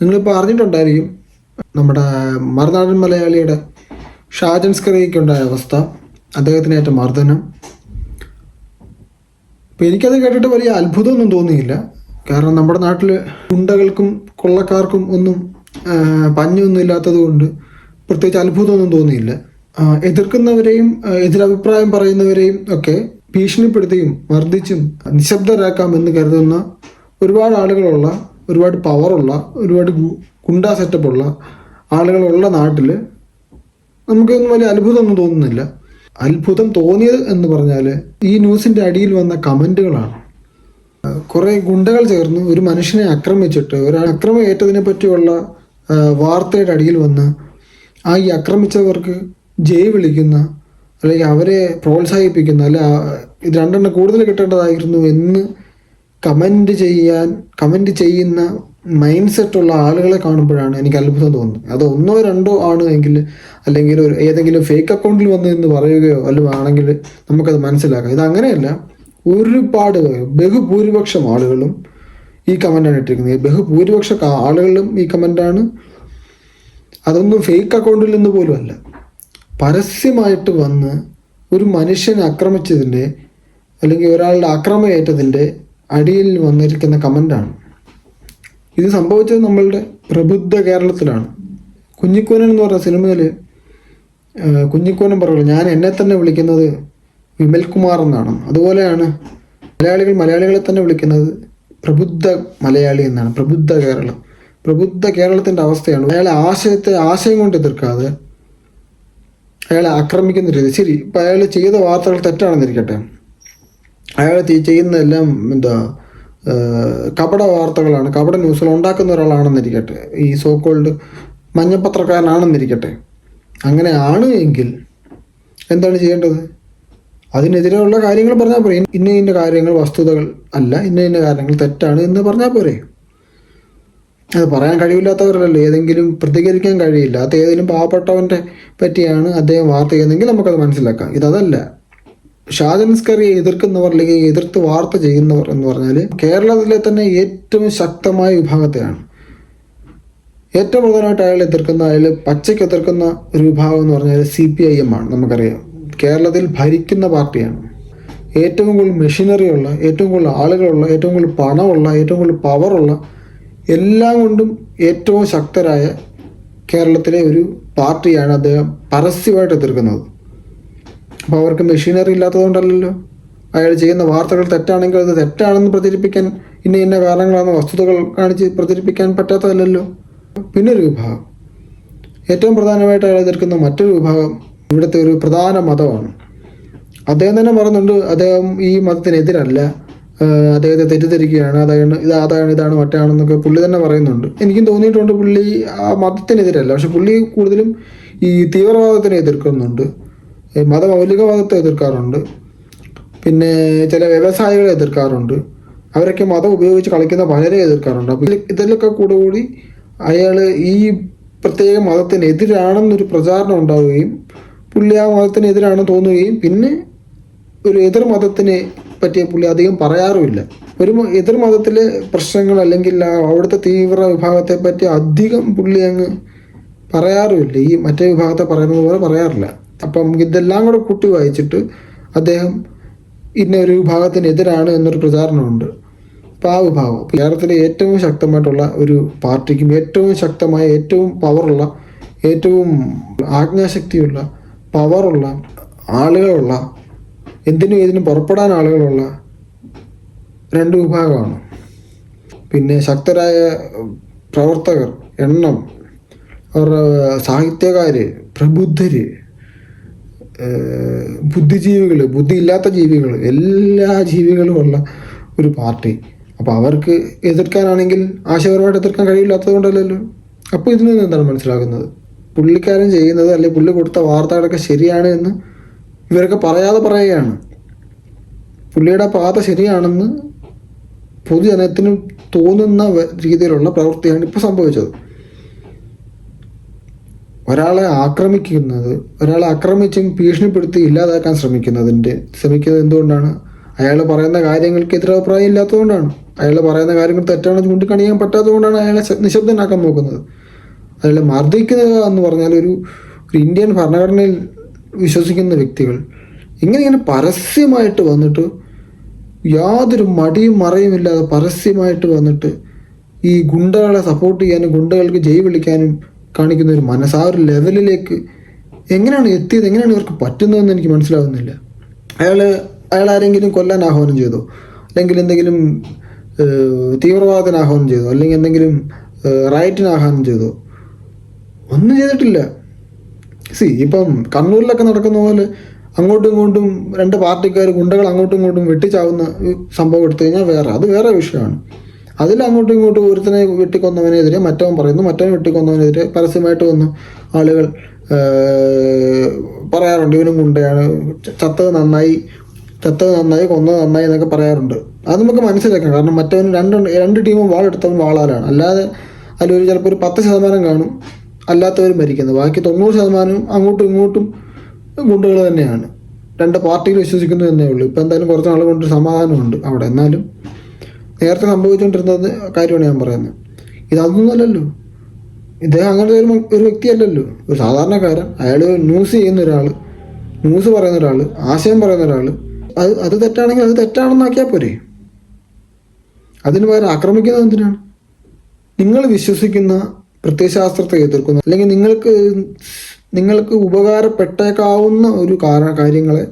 നിങ്ങളിപ്പോൾ അറിഞ്ഞിട്ടുണ്ടായിരിക്കും നമ്മുടെ മറുനാടൻ മലയാളിയുടെ ഷാജൻ സ്കറിയയ്ക്കുണ്ടായ അവസ്ഥ അദ്ദേഹത്തിനേറ്റ മർദ്ദനം. ഇപ്പം എനിക്കത് കേട്ടിട്ട് വലിയ അത്ഭുതമൊന്നും തോന്നിയില്ല. കാരണം നമ്മുടെ നാട്ടിൽ ഗുണ്ടകൾക്കും കൊള്ളക്കാർക്കും ഒന്നും പഞ്ഞൊന്നും ഇല്ലാത്തത് കൊണ്ട് പ്രത്യേകിച്ച് അത്ഭുതമൊന്നും തോന്നിയില്ല. എതിർക്കുന്നവരെയും എതിരഭിപ്രായം പറയുന്നവരെയും ഒക്കെ ഭീഷണിപ്പെടുത്തിയും മർദ്ദിച്ചും നിശബ്ദരാക്കാം എന്ന് കരുതുന്ന ഒരുപാട് ആളുകളുള്ള ഒരുപാട് പവറുള്ള ഒരുപാട് ഗുണ്ടാ സെറ്റപ്പുള്ള ആളുകളുള്ള നാട്ടിൽ നമുക്കൊന്നും വലിയ അത്ഭുതമൊന്നും തോന്നുന്നില്ല. അത്ഭുതം തോന്നിയത് എന്ന് പറഞ്ഞാൽ ഈ ന്യൂസിന്റെ അടിയിൽ വന്ന കമന്റുകളാണ് കുറേ ഗുണ്ടകൾ ചേർന്ന് ഒരു മനുഷ്യനെ ആക്രമിച്ചിട്ട് ഒരാൾ അക്രമം ഏറ്റതിനെ പറ്റിയുള്ള വാർത്തയുടെ അടിയിൽ വന്ന് ആ ഈ ആക്രമിച്ചവർക്ക് ജയ് വിളിക്കുന്ന അല്ലെങ്കിൽ അവരെ പ്രോത്സാഹിപ്പിക്കുന്ന അല്ലെ ഇത് രണ്ടെണ്ണം കൂടുതൽ കിട്ടേണ്ടതായിരുന്നു എന്ന് കമന്റ് ചെയ്യാൻ കമന്റ് ചെയ്യുന്ന മൈൻഡ് സെറ്റുള്ള ആളുകളെ കാണുമ്പോഴാണ് എനിക്ക് അത്ഭുതം തോന്നുന്നത്. അത് ഒന്നോ രണ്ടോ ആണ് എങ്കിൽ അല്ലെങ്കിൽ ഒരു ഏതെങ്കിലും ഫേക്ക് അക്കൗണ്ടിൽ വന്നു എന്ന് പറയുകയോ അല്ല ആണെങ്കിൽ നമുക്കത് മനസ്സിലാക്കാം. ഇത് അങ്ങനെയല്ല. ഒരുപാട് ബഹുഭൂരിപക്ഷം ആളുകളും ഈ കമന്റാണ് ഇട്ടിരിക്കുന്നത്. ബഹുഭൂരിപക്ഷ ആളുകളും ഈ കമന്റാണ് അതൊന്നും ഫേക്ക് അക്കൗണ്ടിൽ നിന്ന് പോലും അല്ല. പരസ്യമായിട്ട് വന്ന് ഒരു മനുഷ്യനെ ആക്രമിച്ചതിന്റെ അല്ലെങ്കിൽ ഒരാളുടെ ആക്രമയേറ്റതിന്റെ അടിയിൽ വന്നിരിക്കുന്ന കമന്റാണ് ഇത് സംഭവിച്ചത് നമ്മളുടെ പ്രബുദ്ധ കേരളത്തിലാണ്. കുഞ്ഞിക്കോനൻ എന്ന് പറഞ്ഞ സിനിമയിൽ കുഞ്ഞിക്കോനൻ പറയുള്ളൂ ഞാൻ എന്നെ തന്നെ വിളിക്കുന്നത് വിമൽ കുമാർ എന്നാണ്. അതുപോലെയാണ് മലയാളികൾ മലയാളികളെ തന്നെ വിളിക്കുന്നത് പ്രബുദ്ധ മലയാളി എന്നാണ് പ്രബുദ്ധ കേരളം. പ്രബുദ്ധ കേരളത്തിന്റെ അവസ്ഥയാണ്. അയാളെ ആശയത്തെ ആശയം കൊണ്ട് എതിർക്കാതെ അയാളെ ആക്രമിക്കുന്ന രീതി. ശരി ഇപ്പം അയാൾ ചെയ്ത വാർത്തകൾ തെറ്റാണെന്നിരിക്കട്ടെ. അയാൾ ചെയ്- ചെയ്യുന്നതെല്ലാം എന്താ കപട വാർത്തകളാണ്. കപട ന്യൂസുകൾ ഉണ്ടാക്കുന്ന ഒരാളാണെന്നിരിക്കട്ടെ. ഈ സോക്കോൾഡ് മഞ്ഞപ്പത്രക്കാരനാണെന്നിരിക്കട്ടെ. അങ്ങനെ ആണ് എങ്കിൽ എന്താണ് ചെയ്യേണ്ടത്? അതിനെതിരെയുള്ള കാര്യങ്ങൾ പറഞ്ഞാൽ പോരെ. ഇന്ന ഇന്ന കാര്യങ്ങൾ വസ്തുതകൾ അല്ല ഇന്ന ഇന്ന കാര്യങ്ങൾ തെറ്റാണ് എന്ന് പറഞ്ഞാൽ പോരെ. അത് പറയാൻ കഴിവില്ലാത്തവരല്ലേ ഏതെങ്കിലും പ്രതികരിക്കാൻ കഴിയില്ല. അത് ഏതെങ്കിലും പാവപ്പെട്ടവന്റെ പറ്റിയാണ് അദ്ദേഹം വാർത്ത ചെയ്യുന്നതെങ്കിൽ നമുക്കത് മനസ്സിലാക്കാം. ഇതല്ല ഷാജൻസ്കറിയെ എതിർക്കുന്നവർ അല്ലെങ്കിൽ എതിർത്ത് വാർത്ത ചെയ്യുന്നവർ എന്ന് പറഞ്ഞാൽ കേരളത്തിലെ തന്നെ ഏറ്റവും ശക്തമായ വിഭാഗത്തെയാണ്. ഏറ്റവും പ്രധാനമായിട്ട് അയാൾ എതിർക്കുന്ന അയാൾ പച്ചയ്ക്ക് എതിർക്കുന്ന ഒരു വിഭാഗം എന്ന് പറഞ്ഞാൽ സി പി ഐ എം ആണ് നമുക്കറിയാം. കേരളത്തിൽ ഭരിക്കുന്ന പാർട്ടിയാണ്. ഏറ്റവും കൂടുതൽ മെഷീനറി ഉള്ള ഏറ്റവും കൂടുതൽ ആളുകളുള്ള ഏറ്റവും കൂടുതൽ പണമുള്ള ഏറ്റവും കൂടുതൽ പവറുള്ള എല്ലാം കൊണ്ടും ഏറ്റവും ശക്തരായ കേരളത്തിലെ ഒരു പാർട്ടിയാണ് അദ്ദേഹം പരസ്യമായിട്ട് എതിർക്കുന്നത്. അപ്പോൾ അവർക്ക് മെഷീനറി ഇല്ലാത്തതുകൊണ്ടല്ലല്ലോ. അയാൾ ചെയ്യുന്ന വാർത്തകൾ തെറ്റാണെങ്കിൽ അത് തെറ്റാണെന്ന് പ്രചരിപ്പിക്കാൻ ഇന്ന ഇന്ന കാരണങ്ങളാണ് വസ്തുതകൾ കാണിച്ച് പ്രചരിപ്പിക്കാൻ പറ്റാത്തതല്ലല്ലോ. പിന്നൊരു വിഭാഗം. ഏറ്റവും പ്രധാനമായിട്ട് അയാൾ എതിർക്കുന്ന മറ്റൊരു വിഭാഗം ഇവിടുത്തെ ഒരു പ്രധാന മതമാണ്. അദ്ദേഹം തന്നെ പറയുന്നുണ്ട് അദ്ദേഹം ഈ മതത്തിനെതിരല്ല. അദ്ദേഹത്തെ തെറ്റിദ്ധരിക്കുകയാണ്. അതാണ് ഇത് അതാണ് ഇതാണ് മറ്റാണെന്നൊക്കെ പുള്ളി തന്നെ പറയുന്നുണ്ട്. എനിക്കും തോന്നിയിട്ടുണ്ട് പുള്ളി ആ മതത്തിനെതിരല്ല. പക്ഷെ പുള്ളി കൂടുതലും ഈ തീവ്രവാദത്തിനെ എതിർക്കുന്നുണ്ട്. മതമൗലികവാദത്തെ എതിർക്കാറുണ്ട്. പിന്നെ ചില വ്യവസായികളെ എതിർക്കാറുണ്ട്. അവരൊക്കെ മതം ഉപയോഗിച്ച് കളിക്കുന്ന പലരെ എതിർക്കാറുണ്ട്. അപ്പോൾ ഇതിലൊക്കെ കൂടെ കൂടി അയാൾ ഈ പ്രത്യേക മതത്തിനെതിരാണെന്നൊരു പ്രചാരണം ഉണ്ടാവുകയും പുള്ളി ആ മതത്തിനെതിരാണെന്ന് തോന്നുകയും പിന്നെ ഒരു എതിർ മതത്തിനെ പറ്റിയ പുള്ളി അധികം പറയാറുമില്ല. ഒരു എതിർ മതത്തിലെ പ്രശ്നങ്ങൾ അല്ലെങ്കിൽ അവിടുത്തെ തീവ്ര വിഭാഗത്തെ പറ്റി അധികം പുള്ളി അങ്ങ് പറയാറുമില്ല. ഈ മറ്റേ വിഭാഗത്തെ പറയുന്നത് പോലെ പറയാറില്ല. അപ്പം ഇതെല്ലാം കൂടെ കൂട്ടി വായിച്ചിട്ട് അദ്ദേഹം ഇന്ന ഒരു വിഭാഗത്തിനെതിരാണ് എന്നൊരു പ്രചാരണമുണ്ട്. അപ്പോൾ ആ വിഭാഗം കേരളത്തിലെ ഏറ്റവും ശക്തമായിട്ടുള്ള ഒരു പാർട്ടിക്കും ഏറ്റവും ശക്തമായ ഏറ്റവും പവറുള്ള ഏറ്റവും ആജ്ഞാശക്തിയുള്ള പവറുള്ള ആളുകളുള്ള എന്തിനും ഏതിനും പുറപ്പെടാൻ ആളുകളുള്ള രണ്ട് വിഭാഗമാണ്. പിന്നെ ശക്തരായ പ്രവർത്തകർ എണ്ണം അവരുടെ സാഹിത്യകാര് പ്രബുദ്ധര് ഏഹ് ബുദ്ധിജീവികൾ ബുദ്ധിയില്ലാത്ത ജീവികൾ എല്ലാ ജീവികളുമുള്ള ഒരു പാർട്ടി. അപ്പോൾ അവർക്ക് എതിർക്കാനാണെങ്കിൽ ആശയപരമായിട്ട് എതിർക്കാൻ കഴിയില്ലാത്തത് കൊണ്ടല്ലല്ലോ അപ്പോൾ ഇതിൽ നിന്ന് എന്താണ് മനസ്സിലാക്കുന്നത്? പുള്ളിക്കാരൻ ചെയ്യുന്നത് അല്ലെങ്കിൽ പുള്ളി കൊടുത്ത വാർത്തകളൊക്കെ ശരിയാണ് എന്ന് ഇവരൊക്കെ പറയാതെ പറയുകയാണ്. പുള്ളിയുടെ പാത ശരിയാണെന്ന് പൊതുജനത്തിന് തോന്നുന്ന രീതിയിലുള്ള പ്രവൃത്തിയാണ് ഇപ്പോൾ സംഭവിച്ചത്. ഒരാളെ ആക്രമിക്കുന്നത് ഒരാളെ ആക്രമിച്ചും ഭീഷണിപ്പെടുത്തി ഇല്ലാതാക്കാൻ ശ്രമിക്കുന്നതിന്റെ ശ്രമിക്കുന്നത് എന്തുകൊണ്ടാണ്? അയാൾ പറയുന്ന കാര്യങ്ങൾക്ക് എതിരഭിപ്രായം ഇല്ലാത്തതുകൊണ്ടാണ്. അയാൾ പറയുന്ന കാര്യങ്ങൾ തെറ്റാണെന്ന് ചൂണ്ടിക്കാണിക്കാൻ പറ്റാത്തതുകൊണ്ടാണ് അയാളെ നിശബ്ദനാക്കാൻ നോക്കുന്നത്. അയാളെ മർദ്ദിക്കുക എന്ന് പറഞ്ഞാൽ ഒരു ഇന്ത്യൻ ഭരണഘടനയിൽ വിശ്വസിക്കുന്ന വ്യക്തികൾ ഇങ്ങനെ ഇങ്ങനെ പരസ്യമായിട്ട് വന്നിട്ട് യാതൊരു മടിയും മറയുമില്ലാതെ പരസ്യമായിട്ട് വന്നിട്ട് ഈ ഗുണ്ടകളെ സപ്പോർട്ട് ചെയ്യാനും ഗുണ്ടകൾക്ക് ജയ് വിളിക്കാനും കാണിക്കുന്ന ഒരു മനസ്സ് ആ ഒരു ലെവലിലേക്ക് എങ്ങനെയാണ് എത്തിയത് എങ്ങനെയാണ് ഇവർക്ക് പറ്റുന്നതെന്ന് എനിക്ക് മനസ്സിലാവുന്നില്ല. അയാൾ അയാൾ ആരെങ്കിലും കൊല്ലാൻ ആഹ്വാനം ചെയ്തോ? അല്ലെങ്കിൽ എന്തെങ്കിലും തീവ്രവാദത്തിന് ആഹ്വാനം ചെയ്തോ? അല്ലെങ്കിൽ എന്തെങ്കിലും റൈറ്റിന് ആഹ്വാനം ചെയ്തോ? ഒന്നും ചെയ്തിട്ടില്ല. സി ഇപ്പം കണ്ണൂരിലൊക്കെ നടക്കുന്ന പോലെ അങ്ങോട്ടും ഇങ്ങോട്ടും രണ്ട് പാർട്ടിക്കാർ ഗുണ്ടകൾ അങ്ങോട്ടും ഇങ്ങോട്ടും വെട്ടിച്ചാവുന്ന സംഭവം എടുത്തു കഴിഞ്ഞാൽ വേറെ അത് വേറെ വിഷയമാണ്. അതിൽ അങ്ങോട്ടും ഇങ്ങോട്ടും ഒരുത്തനെ വെട്ടിക്കൊന്നവനെതിരെ മറ്റവൻ പറയുന്നു മറ്റവൻ വെട്ടിക്കൊന്നവനെതിരെ പരസ്യമായിട്ട് വന്ന് ആളുകൾ പറയാറുണ്ട്. ഇവനും ഗുണ്ടയാണ്. ചത്തത് നന്നായി ചത്തത് നന്നായി കൊന്നത് നന്നായി എന്നൊക്കെ പറയാറുണ്ട്. അത് നമുക്ക് മനസ്സിലാക്കാം. കാരണം മറ്റവൻ രണ്ട് രണ്ട് ടീമും വാളെടുത്തവൻ വാളാലാണ്. അല്ലാതെ അതിലൊരു ചിലപ്പോൾ ഒരു പത്ത് ശതമാനം കാണും. അല്ലാത്തവർ മരിക്കുന്നത്. ബാക്കി തൊണ്ണൂറ് ശതമാനവും അങ്ങോട്ടും ഇങ്ങോട്ടും ഗുണ്ടുകൾ തന്നെയാണ്. രണ്ട് പാർട്ടികൾ വിശ്വസിക്കുന്നു എന്നേ ഉള്ളൂ. ഇപ്പം എന്തായാലും കുറച്ച് നാൾ കൊണ്ട് സമാധാനമുണ്ട് അവിടെ. എന്നാലും നേരത്തെ സംഭവിച്ചുകൊണ്ടിരുന്നത് കാര്യമാണ് ഞാൻ പറയുന്നത്. ഇതൊന്നുമല്ലല്ലോ ഇദ്ദേഹം അങ്ങനത്തെ ഒരു ഒരു വ്യക്തിയല്ലല്ലോ. ഒരു സാധാരണക്കാരൻ. അയാൾ ന്യൂസ് ചെയ്യുന്ന ഒരാൾ ന്യൂസ് പറയുന്ന ഒരാൾ ആശയം പറയുന്ന ഒരാൾ അത് അത് തെറ്റാണെങ്കിൽ അത് തെറ്റാണെന്നാക്കിയാൽ പോരെ. അതിന് പകരം ആക്രമിക്കുന്നത് എന്തിനാണ്? നിങ്ങൾ വിശ്വസിക്കുന്ന പ്രത്യയശാസ്ത്രത്തെ എതിർക്കുന്ന അല്ലെങ്കിൽ നിങ്ങൾക്ക് നിങ്ങൾക്ക് ഉപകാരപ്പെട്ടേക്കാവുന്ന ഒരു കാരണ കാര്യങ്ങളെ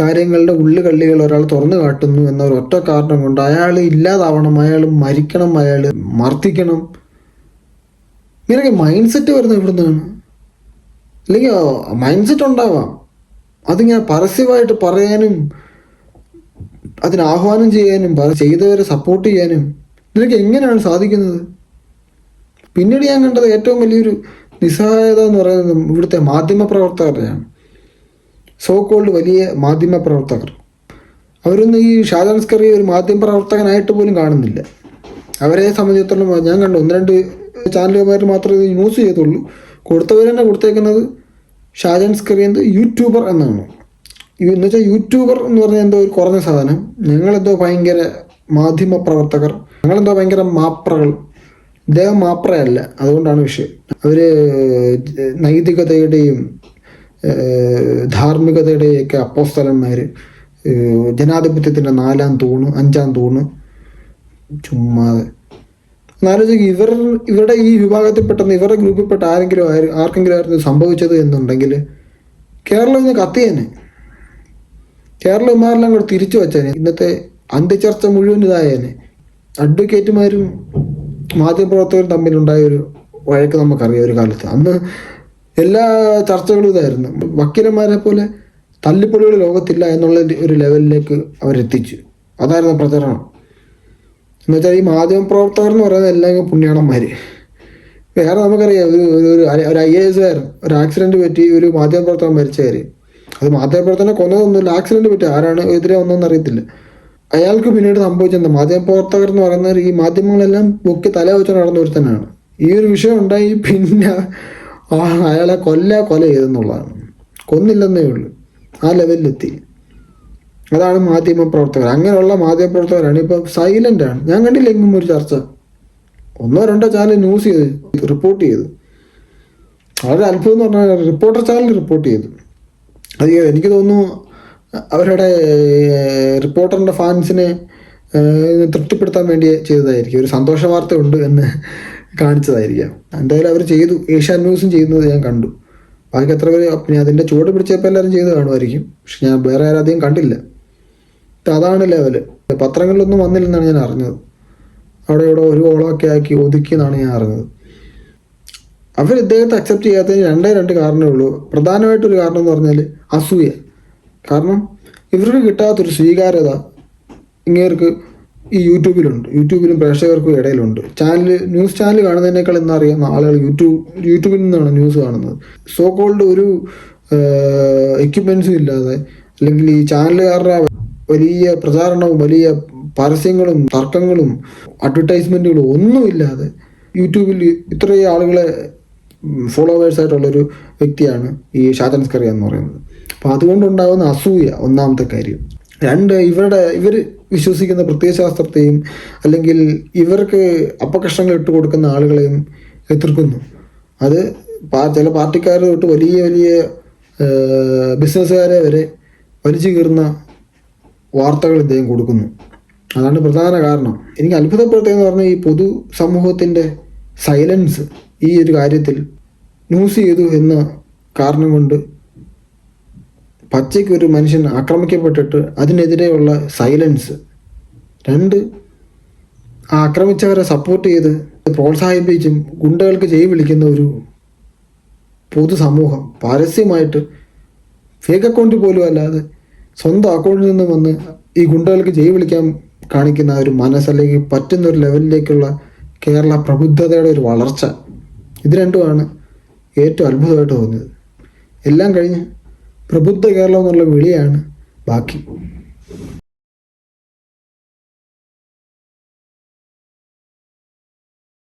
കാര്യങ്ങളുടെ ഉള്ളുകള്ളികൾ ഒരാൾ തുറന്നു കാട്ടുന്നു എന്ന ഒരു ഒറ്റ കാരണം കൊണ്ട് അയാൾ ഇല്ലാതാവണം അയാൾ മരിക്കണം അയാൾ മർദ്ദിക്കണം. ഇങ്ങനെയൊക്കെ മൈൻഡ് സെറ്റ് വരുന്നത് ഇവിടുന്നാണ് അല്ലെങ്കിൽ മൈൻഡ് സെറ്റ് ഉണ്ടാവാം. അതിങ്ങനെ പരസ്യമായിട്ട് പറയാനും അതിന് ആഹ്വാനം ചെയ്യാനും ചെയ്തവരെ സപ്പോർട്ട് ചെയ്യാനും ഇതിനൊക്കെ എങ്ങനെയാണ് സാധിക്കുന്നത്? പിന്നീട് ഞാൻ കണ്ടത് ഏറ്റവും വലിയൊരു നിസ്സഹായത എന്ന് പറയുന്നത് ഇവിടുത്തെ മാധ്യമ പ്രവർത്തകരെയാണ് സോ കോൾഡ് വലിയ മാധ്യമ പ്രവർത്തകർ. അവരൊന്നും ഈ ഷാജാൻ ഒരു മാധ്യമ പ്രവർത്തകനായിട്ട് പോലും കാണുന്നില്ല. അവരെ സംബന്ധിച്ചിടത്തോളം ഞാൻ കണ്ടു ഒന്ന് രണ്ട് ചാനലുകാർ മാത്രമേ ഇത് ന്യൂസ് ചെയ്തുള്ളൂ. കൊടുത്തവർ തന്നെ കൊടുത്തേക്കുന്നത് ഷാജാൻ സ്കറി എന്ത്? യൂട്യൂബർ എന്നാണ്. എന്ന് വെച്ചാൽ യൂട്യൂബർ എന്ന് പറഞ്ഞാൽ എന്തോ ഒരു കുറഞ്ഞ സാധനം. ഞങ്ങളെന്തോ ഭയങ്കര മാധ്യമ പ്രവർത്തകർ ഞങ്ങളെന്തോ ഭയങ്കര മാപ്രകൾ. ഇദ്ദേഹം മാപ്രയല്ല അതുകൊണ്ടാണ് വിഷയം. അവർ നൈതികതയുടെയും ഏഹ്, ധാർമ്മികതയുടെയും ഒക്കെ അപ്പോസ്തലന്മാർ ജനാധിപത്യത്തിന്റെ നാലാം തൂണ് അഞ്ചാം തൂണ് ചുമ്മാതെ എന്നാലോചിക്ക് ഇവർ ഇവരുടെ ഈ വിഭാഗത്തിൽപ്പെട്ട ഇവരുടെ ഗ്രൂപ്പിൽപ്പെട്ട ആരെങ്കിലും ആര് ആർക്കെങ്കിലും ആയിരുന്നു സംഭവിച്ചത് എന്നുണ്ടെങ്കിൽ കേരളം ഇന്ന് കത്തിയേനെ. കേരളമാരെല്ലാം കൂടെ തിരിച്ചു വച്ചേനെ. ഇന്നത്തെ അന്ത്യചർച്ച മുഴുവൻ ഇതായേനെ. അഡ്വക്കേറ്റുമാരും മാധ്യമപ്രവർത്തകരും തമ്മിലുണ്ടായ ഒരു വഴക്ക് നമുക്കറിയാം ഒരു കാലത്ത്. അന്ന് എല്ലാ ചർച്ചകളും ഇതായിരുന്നു. വക്കീലന്മാരെ പോലെ തല്ലിപ്പൊളികൾ ലോകത്തില്ല എന്നുള്ള ഒരു ലെവലിലേക്ക് അവരെത്തിച്ചു. അതായിരുന്നു പ്രചരണം. എന്ന് വെച്ചാൽ ഈ മാധ്യമപ്രവർത്തകർ എന്ന് പറയുന്നത് എല്ലാം പുണ്യാളന്മാര്. വേറെ നമുക്കറിയാം ഒരു ഒരു ഒരു ഐ- എ എസുകാരൻ ഒരു ആക്സിഡന്റ് പറ്റി ഒരു മാധ്യമ പ്രവർത്തകൻ മരിച്ച കാര്യം. അത് മാധ്യമ പ്രവർത്തനം കൊന്നതൊന്നുമില്ല ആക്സിഡന്റ് പറ്റി. ആരാണ് എതിരെ വന്നതെന്ന് അറിയത്തില്ല. അയാൾക്ക് പിന്നീട് സംഭവിച്ചെന്താ മാധ്യമപ്രവർത്തകർ എന്ന് പറയുന്നത് ഈ മാധ്യമങ്ങളെല്ലാം പൊക്കി തല വെച്ച് നടന്ന ഒരുത്തനാണ്. ഈ ഒരു വിഷയം ഉണ്ടായി പിന്നെ അയാളെ കൊല്ല കൊല ചെയ്തെന്നുള്ളതാണ്. കൊന്നില്ലെന്നേ ഉള്ളൂ. ആ ലെവലിലെത്തി. അതാണ് മാധ്യമ പ്രവർത്തകർ. അങ്ങനെയുള്ള മാധ്യമ പ്രവർത്തകരാണ് ഇപ്പം ആണ്. ഞാൻ കണ്ടില്ല എങ്ങും ഒരു ചർച്ച. ഒന്നോ രണ്ടോ ചാനൽ ന്യൂസ് ചെയ്ത് റിപ്പോർട്ട് ചെയ്തു. വളരെ അത്ഭുതം എന്ന് പറഞ്ഞാൽ റിപ്പോർട്ടർ ചാനൽ റിപ്പോർട്ട് ചെയ്തു. അത് എനിക്ക് തോന്നുന്നു അവരുടെ റിപ്പോർട്ടറിന്റെ ഫാൻസിനെ തൃപ്തിപ്പെടുത്താൻ വേണ്ടി ചെയ്തതായിരിക്കും. ഒരു സന്തോഷ വാർത്ത ഉണ്ട് എന്ന്. കാണിച്ചതായിരിക്കാം. എന്തായാലും അവർ ചെയ്തു. ഏഷ്യാൻ ന്യൂസും ചെയ്യുന്നത് ഞാൻ കണ്ടു. ബാക്കി എത്ര പേര് പിന്നെ അതിന്റെ ചുവട് പിടിച്ചപ്പോൾ എല്ലാവരും ചെയ്ത് കാണുമായിരിക്കും. പക്ഷെ ഞാൻ വേറെ ആരും അധികം കണ്ടില്ല. അതാണ് ലെവൽ. പത്രങ്ങളിലൊന്നും വന്നില്ലെന്നാണ് ഞാൻ അറിഞ്ഞത്. അവിടെ ഇവിടെ ഒരു ഓളമൊക്കെ ആക്കി ഒതുക്കി എന്നാണ് ഞാൻ അറിഞ്ഞത്. അവർ ഇദ്ദേഹത്തെ അക്സെപ്റ്റ് ചെയ്യാത്തതിന് രണ്ടേ രണ്ട് കാരണമേ ഉള്ളൂ. പ്രധാനമായിട്ടൊരു കാരണം എന്ന് പറഞ്ഞാൽ അസൂയ. കാരണം ഇവർക്ക് കിട്ടാത്തൊരു സ്വീകാര്യത ഇങ്ങേർക്ക് ഈ യൂട്യൂബിലുണ്ട്. യൂട്യൂബിലും പ്രേക്ഷകർക്കും ഇടയിലുണ്ട്. ചാനൽ ന്യൂസ് ചാനൽ കാണുന്നതിനേക്കാൾ എന്നറിയാം ആളുകൾ യൂട്യൂബ് യൂട്യൂബിൽ നിന്നാണ് ന്യൂസ് കാണുന്നത്. സോ കോൾഡ് ഒരു എക്യുപ്മെൻസും ഇല്ലാതെ അല്ലെങ്കിൽ ഈ ചാനലുകാരുടെ വലിയ പ്രചാരണവും വലിയ പരസ്യങ്ങളും തർക്കങ്ങളും അഡ്വർടൈസ്മെന്റുകളും ഒന്നുമില്ലാതെ യൂട്യൂബിൽ ഇത്രയും ആളുകളെ ഫോളോവേഴ്സ് ആയിട്ടുള്ളൊരു വ്യക്തിയാണ് ഈ ഷാജൻ എന്ന് പറയുന്നത്. അപ്പോൾ അതുകൊണ്ടുണ്ടാകുന്ന അസൂയ ഒന്നാമത്തെ കാര്യം. രണ്ട് ഇവരുടെ ഇവർ വിശ്വസിക്കുന്ന പ്രത്യയശാസ്ത്രത്തെയും അല്ലെങ്കിൽ ഇവർക്ക് അപകർഷങ്ങൾ ഇട്ട് കൊടുക്കുന്ന ആളുകളെയും എതിർക്കുന്നു. അത് ചില പാർട്ടിക്കാർ തൊട്ട് വലിയ വലിയ ബിസിനസ്സുകാരെ വരെ വലിച്ചു കീറുന്ന വാർത്തകൾ ഇദ്ദേഹം കൊടുക്കുന്നു. അതാണ് പ്രധാന കാരണം. എനിക്ക് അത്ഭുതപ്പെടുത്തുകയെന്ന് പറഞ്ഞാൽ ഈ പൊതു സമൂഹത്തിന്റെ സൈലൻസ് ഈ ഒരു കാര്യത്തിൽ ന്യൂസ് ചെയ്തു എന്ന കാരണം കൊണ്ട് പച്ചയ്ക്ക് ഒരു മനുഷ്യൻ ആക്രമിക്കപ്പെട്ടിട്ട് അതിനെതിരെയുള്ള സൈലൻസ്. രണ്ട് ആ ആക്രമിച്ചവരെ സപ്പോർട്ട് ചെയ്ത് പ്രോത്സാഹിപ്പിച്ചും ഗുണ്ടകൾക്ക് ചെയ് വിളിക്കുന്ന ഒരു പൊതുസമൂഹം. പരസ്യമായിട്ട് ഫേക്ക് അക്കൗണ്ട് പോലും അല്ലാതെ സ്വന്തം അക്കൗണ്ടിൽ നിന്ന് വന്ന് ഈ ഗുണ്ടകൾക്ക് ജയ് വിളിക്കാൻ കാണിക്കുന്ന ഒരു മനസ്സ് അല്ലെങ്കിൽ പറ്റുന്ന ഒരു ലെവലിലേക്കുള്ള കേരള പ്രബുദ്ധതയുടെ ഒരു വളർച്ച. ഇത് രണ്ടുമാണ് ഏറ്റവും അത്ഭുതമായിട്ട് തോന്നിയത്. എല്ലാം കഴിഞ്ഞ് പ്രബുദ്ധ കേരളം എന്നുള്ള വിളിയാണ് ബാക്കി.